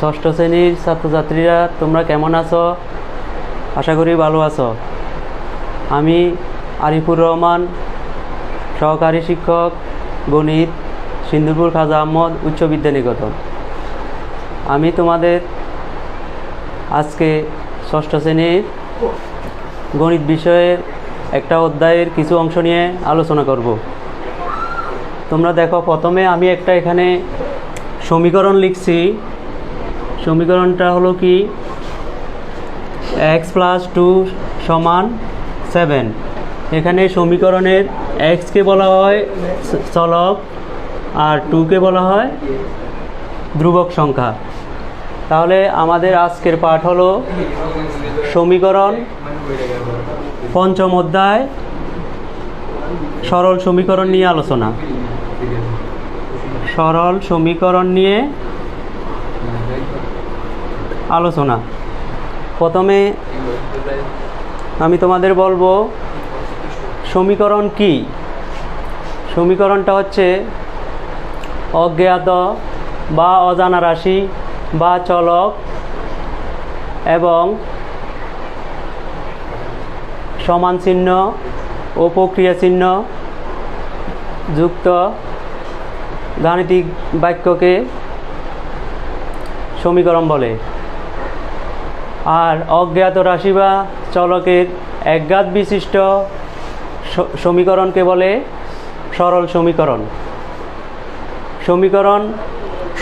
ষষ্ঠ শ্রেণির ছাত্রছাত্রীরা, তোমরা কেমন আছো? আশা করি ভালো আছো। আমি আরিফুর রহমান, সহকারী শিক্ষক গণিত, সিন্দুরপুর খাজা আহমদ উচ্চ বিদ্যানিকেতন। আমি তোমাদের আজকে ষষ্ঠ শ্রেণির গণিত বিষয়ের একটা অধ্যায়ের কিছু অংশ নিয়ে আলোচনা করব। তোমরা দেখো, প্রথমে আমি একটা এখানে সমীকরণ লিখছি। সমীকরণটা হলো কি? এক্স প্লাস টু সমান সেভেন এখানে সমীকরণের এক্সকে বলা হয় চলক আর টুকে বলা হয় ধ্রুবক সংখ্যা। তাহলে আমাদের আজকের পাঠ হলো সমীকরণ পঞ্চম অধ্যায় সরল সমীকরণ নিয়ে আলোচনা। সরল সমীকরণ নিয়ে আলোচনা। প্রথমে আমি তোমাদের বলব, সমীকরণ কি? সমীকরণটা হচ্ছে অজ্ঞাত বা অজানা রাশি বা চলক এবং সমান চিহ্ন ও প্রক্রিয়া চিহ্ন যুক্ত গাণিতিক বাক্যকে সমীকরণ বলে। আর অজ্ঞাত রাশি বা চলকের একঘাত বিশিষ্ট সমীকরণকে বলে সরল সমীকরণ। সমীকরণ,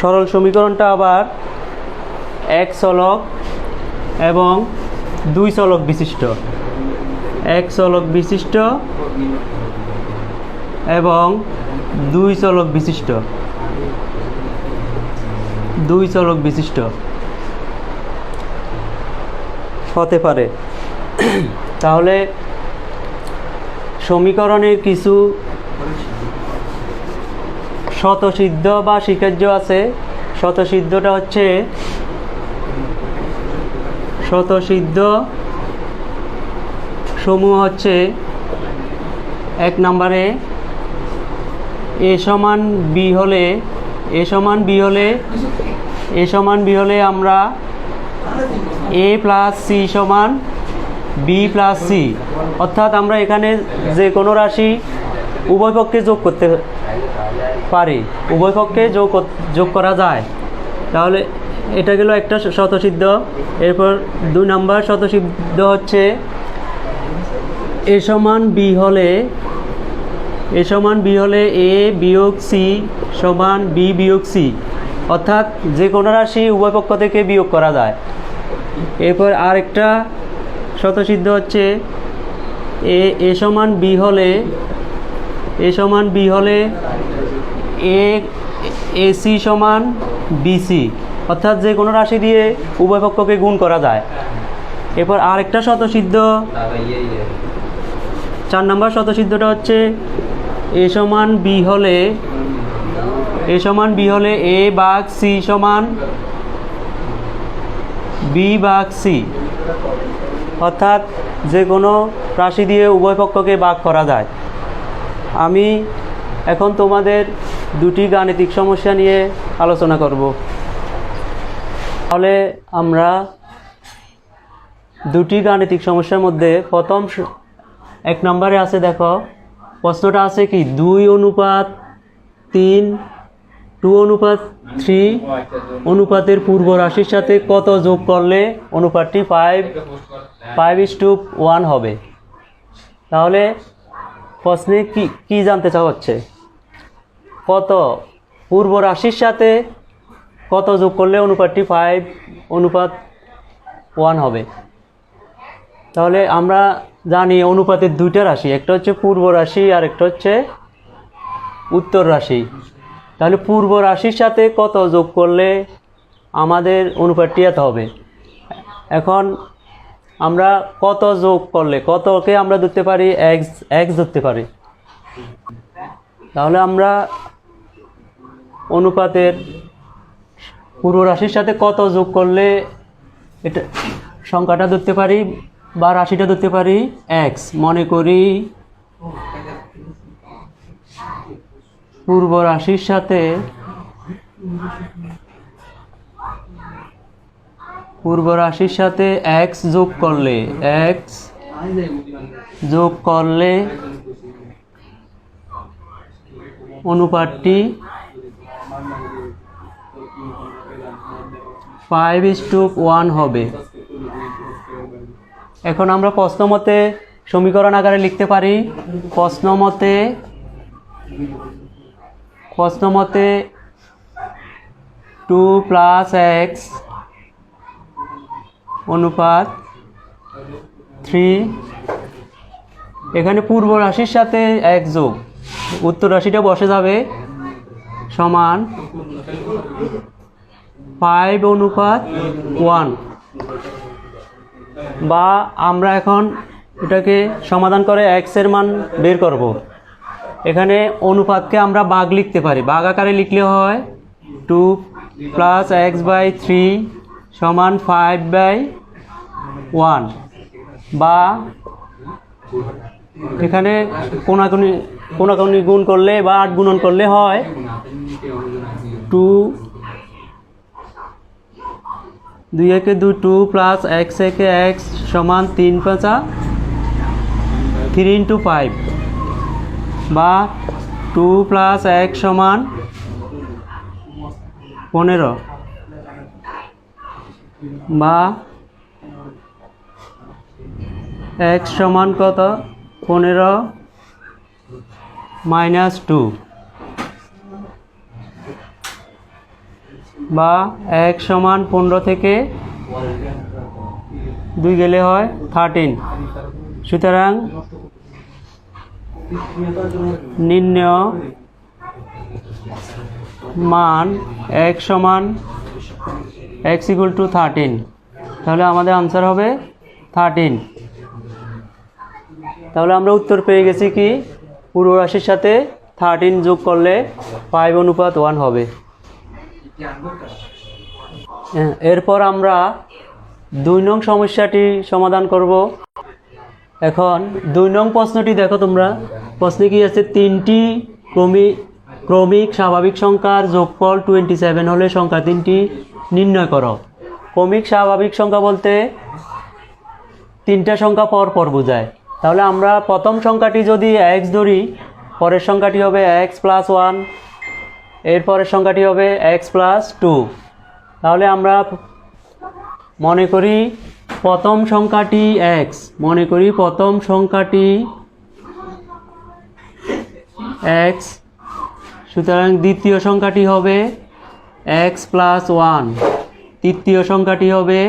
সরল সমীকরণটা আবার এক চলক এবং দুই চলক বিশিষ্ট। এক চলক বিশিষ্ট এবং দুই চলক বিশিষ্ট। দুই চলক বিশিষ্ট। হতে পারে। তাহলে সমীকরণের কিছু শতসিদ্ধ বা স্বীকার্য আছে। শতসিদ্ধটা হচ্ছে শতসিদ্ধ সমূহ হচ্ছে এক নম্বরে এ সমান বি হলে, এ সমান বি হলে, এ সমান বি হলে আমরা এ প্লাস সি সমান বি প্লাস সি অর্থাৎ আমরা এখানে যে কোনো রাশি উভয় পক্ষে যোগ করতে পারি। উভয় পক্ষে যোগ যোগ করা যায়। তাহলে এটা গেল একটা শতসিদ্ধ এরপর দুই নাম্বার শতসিদ্ধ হচ্ছে, এ সমান বি হলে এ সমান বি হলে এ বিয়োগ সি সমান বি বিয়োগ সি। অর্থাৎ যে কোনো রাশি উভয় পক্ষ থেকে বিয়োগ করা যায়। এরপর আরেকটা শতসিদ্ধ হচ্ছে এ এ সমান বি হলে, এ সমান বি হলে এ এসি সমান বিসি অর্থাৎ যে কোনো রাশি দিয়ে উভয় পক্ষকে গুণ করা যায়। এরপর আরেকটা শতসিদ্ধ চার নম্বর শতসিদ্ধটা হচ্ছে এ সমান বি হলে, এ সমান বি হলে এ বাঘ সি সমান বি বাঘ সি। অর্থাৎ যে কোনো রাশি দিয়ে উভয় পক্ষকে ভাগ করা যায়। আমি এখন তোমাদের দুটি গাণিতিক সমস্যা নিয়ে আলোচনা করব। তাহলে আমরা দুটি গাণিতিক সমস্যার মধ্যে প্রথম এক নম্বরে আছে দেখো প্রশ্নটা আছে কি? দুই অনুপাত তিন, টু অনুপাত থ্রি, অনুপাতের পূর্ব রাশির সাথে কত যোগ করলে অনুপাতটি five five is two one হবে? তাহলে প্রশ্নে কি কি জানতে চাওয়া হচ্ছে কত? পূর্ব রাশির সাথে কত যোগ করলে অনুপাতটি ফাইভ অনুপাত ওয়ান হবে? তাহলে আমরা জানি অনুপাতের দুইটা রাশি, একটা হচ্ছে পূর্ব রাশি আর একটা হচ্ছে উত্তর রাশি। তাহলে পূর্ব রাশির সাথে কত যোগ করলে আমাদের অনুপাতটি এত হবে? এখন আমরা কত যোগ করলে, কতকে আমরা ধরতে পারি? এক্স এক্স ধরতে পারি। তাহলে আমরা অনুপাতের পূর্ব রাশির সাথে কত যোগ করলে এটা সংখ্যাটা ধরতে পারি? বা রাশিটা ধরতে পারি এক্স মনে করি পূর্ব রাশির সাথে পূর্ব রাশির সাথে এক্স যোগ করলে এক্স যোগ করলে অনুপাতটি ফাইভ ইস টু ওয়ান হবে। এখন আমরা প্রশ্ন মতে সমীকরণ আকারে লিখতে পারি। প্রশ্ন মতে প্রশ্ন মতে টু প্লাস এক্স অনুপাত থ্রি এখানে পূর্ব রাশির সাথে এক যোগ। উত্তর রাশিটা বসে যাবে। সমান ফাইভ অনুপাত ওয়ান বা আমরা এখন এটাকে সমাধান করে এক্সের মান বের করব। এখানে অনুপাতকে আমরা বাঘ লিখতে পারি। বাঘ আকারে লিখলে হয় two plus x by three সমান ফাইভ বাই ওয়ান বা এখানে কোনাকুনি কোনাকুনি গুণ করলে বা আট গুণন করলে হয় টু দুই একে দুই টু প্লাস এক্স একে এক্স সমান তিন পাঁচা থ্রি ইন্টু ফাইভ বা টু প্লাস এক সমান পনেরো বা এক্স সমান কত? পনেরো মাইনাস টু বা এক সমান পনেরো থেকে দুই গেলে হয় থার্টিন সুতরাং নির্ণয় মান এক সমান এক্স ইকুয়াল টু থার্টিন তাহলে আমাদের আনসার হবে থার্টিন তাহলে আমরা উত্তর পেয়ে গেছি কি? পূর্ব রাশির সাথে থার্টিন যোগ করলে ফাইভ অনুপাত ওয়ান হবে। এরপর আমরা দুই নং সমস্যাটি সমাধান করব। এখন দুই নং প্রশ্নটি দেখো তোমরা। প্রশ্নে কি আছে? তিনটি ক্রমিক ক্রমিক স্বাভাবিক সংখ্যার যোগফল টোয়েন্টি সেভেন হলে সংখ্যা তিনটি নির্ণয় করো। ক্রমিক স্বাভাবিক সংখ্যা বলতে তিনটা সংখ্যা পর পর বোঝায়। তাহলে আমরা প্রথম সংখ্যাটি যদি এক্স ধরি, পরের সংখ্যাটি হবে এক্স প্লাস ওয়ান এরপরের সংখ্যাটি হবে এক্স প্লাস টু তাহলে আমরা মনে করি প্রথম সংখ্যাটি এক্স মনে করি প্রথম সংখ্যাটি এক্স সুতরাং দ্বিতীয় সংখ্যাটি হবে এক্স প্লাস ওয়ান তৃতীয় সংখ্যাটি হবে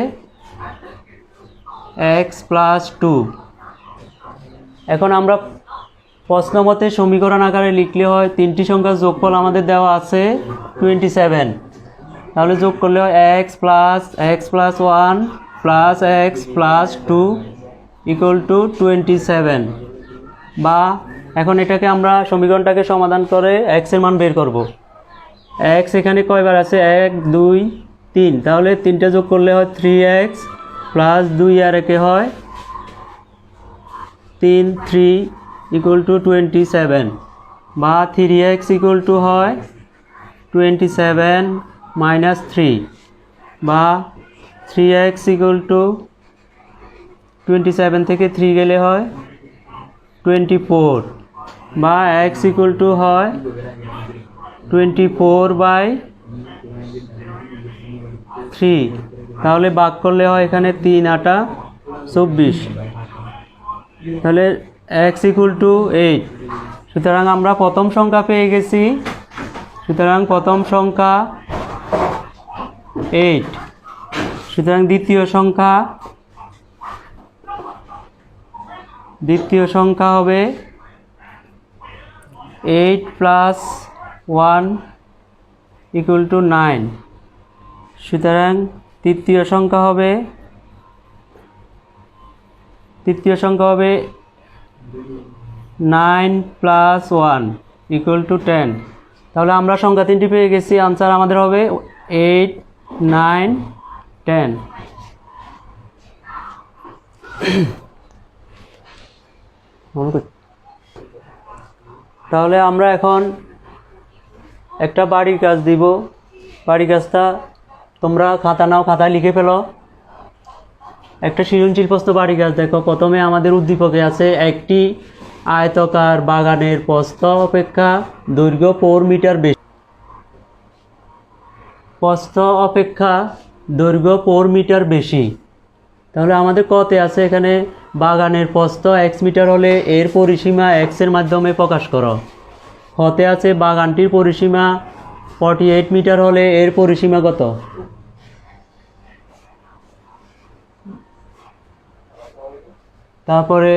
এক্স প্লাস টু এখন আমরা প্রশ্ন মতে সমীকরণ আকারে লিখলে হয় তিনটি সংখ্যার যোগফল আমাদের দেওয়া আছে টোয়েন্টি সেভেন তাহলে যোগ করলে হয় x plus x plus one plus x plus two equal to twenty seven বা এখন এটাকে আমরা সমীকরণটাকে সমাধান করে এক্সের মান বের করব। এক্স এখানে কয়বার আছে? এক, দুই, তিন। তাহলে তিনটা যোগ করলে হয় থ্রি এক্স প্লাস দুই আর একে হয় তিন three equal to twenty seven বা থ্রি এক্স ইকুয়াল টু হয় টোয়েন্টি সেভেন মাইনাস থ্রি বা three x equal to twenty seven থেকে থ্রি গেলে হয় টোয়েন্টি ফোর বা এক্স ইকুয়াল টু হয় টোয়েন্টি ফোর বাই থ্রি তাহলে বাক করলে হয় এখানে তিন আটা চব্বিশ। তাহলে এক্স ইকুয়াল টু এইট সুতরাং আমরা প্রথম সংখ্যা পেয়ে গেছি। সুতরাং প্রথম সংখ্যা এইট সুতরাং দ্বিতীয় সংখ্যা দ্বিতীয় সংখ্যা হবে eight plus one equal to nine সুতরাং তৃতীয় সংখ্যা হবে, তৃতীয় সংখ্যা হবে nine plus one equal to ten তাহলে আমরা সংখ্যা তিনটি পেয়ে গেছি। আনসার আমাদের হবে এইট নাইন টেন তাহলে আমরা এখন একটা বাড়ির কাজ দিব। বাড়ির কাজটা তোমরা খাতা নাও, খাতায় লিখে ফেলো। একটা সৃজনশীল প্রশ্ন বাড়ি গাছ। দেখো, প্রথমে আমাদের উদ্দীপকে আছে একটি আয়তকার বাগানের প্রস্থ অপেক্ষা দৈর্ঘ্য ফোর মিটার বেশি। প্রস্থ অপেক্ষা দৈর্ঘ্য ফোর মিটার বেশি। তাহলে আমাদের কতে আছে এখানে বাগানের প্রস্থ এক্স মিটার হলে এর পরিসীমা এক্সের মাধ্যমে প্রকাশ করো। হতে আছে বাগানটির পরিসীমা ফর্টি এইট মিটার হলে এর পরিসীমা কত? তারপরে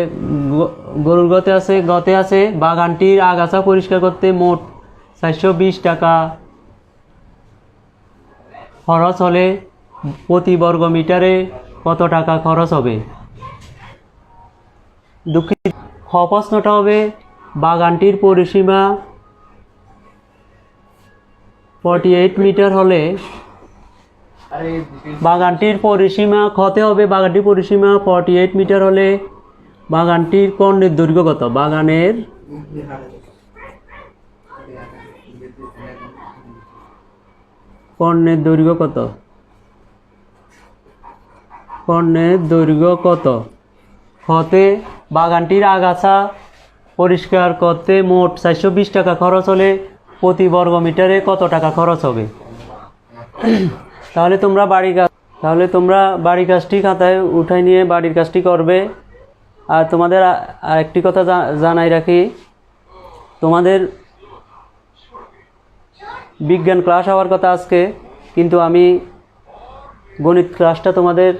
গরুর গতে আছে গতে আছে, বাগানটির আগাছা পরিষ্কার করতে মোট চারশো বিশ টাকা। খরচ হলে প্রতি বর্গ মিটারে কত টাকা খরচ হবে? দুঃখিত। খ প্রশ্নটা হবে, বাগানটির পরিসীমা ফর্টি এইট মিটার হলে বাগানটির পরিসীমা ক্ষতে হবে? বাগানটির পরিসীমা ফর্টি এইট মিটার হলে বাগানটির কর্ণের দৈর্ঘ্য কত? বাগানের কর্ণের দৈর্ঘ্য কত? কর্ণের দৈর্ঘ্য কত? হতে বাগানটির আগাছা পরিষ্কার করতে মোট চারশো বিশ টাকা খরচ হলে প্রতি বর্গ মিটারে কত টাকা খরচ হবে? তাহলে তোমরা বাড়ি কাজ তাহলে তোমরা বাড়ি কাজটি খাতায় উঠাই নিয়ে বাড়ির কাজটি করবে। আর তোমাদের আরেকটি কথা জানাই রাখি। তোমাদের বিজ্ঞান ক্লাস হওয়ার কথা আজকে, কিন্তু আমি গণিত ক্লাসটা তোমাদের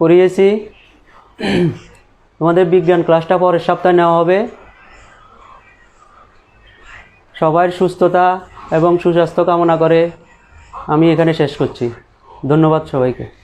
করিয়েছি। তোমাদের বিজ্ঞান ক্লাসটা পরের সপ্তাহে নেওয়া হবে। সবার সুস্থতা এবং সুস্বাস্থ্য কামনা করে আমি এখানে শেষ করছি। ধন্যবাদ সবাইকে।